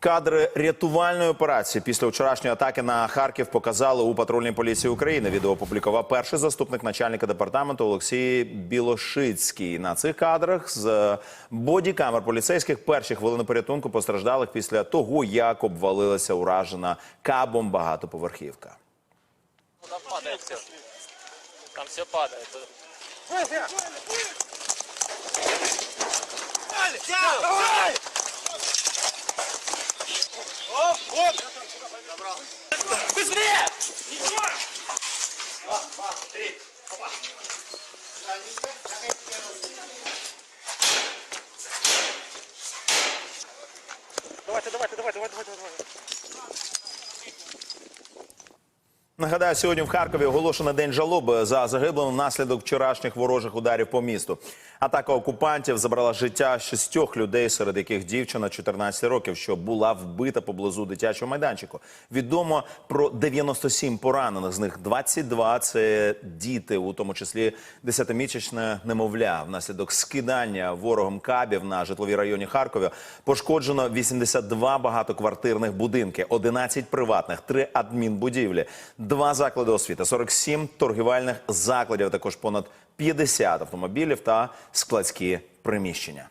Кадри рятувальної операції після вчорашньої атаки на Харків показали у патрульній поліції України. Відео опублікував перший заступник начальника департаменту Олексій Білошицький. На цих кадрах з бодікамер поліцейських перші хвилини порятунку постраждалих після того, як обвалилася уражена кабом багатоповерхівка. Там падает все. Там все падает. Давайте, давайте, давайте, давайте, давайте, давайте. Нагадаю, сьогодні в Харкові оголошено день жалоби за загиблим внаслідок вчорашніх ворожих ударів по місту. Атака окупантів забрала життя шістьох людей, серед яких дівчина 14 років, що була вбита поблизу дитячого майданчику. Відомо про 97 поранених. З них 22 – це діти, у тому числі 10-місячне немовля. Внаслідок скидання ворогом кабів на житлові районі Харкова пошкоджено 82 багатоквартирних будинки, 11 приватних, 3 адмінбудівлі, 2 заклади освіти, 47 торгівельних закладів, також понад 50 автомобілів та складські приміщення.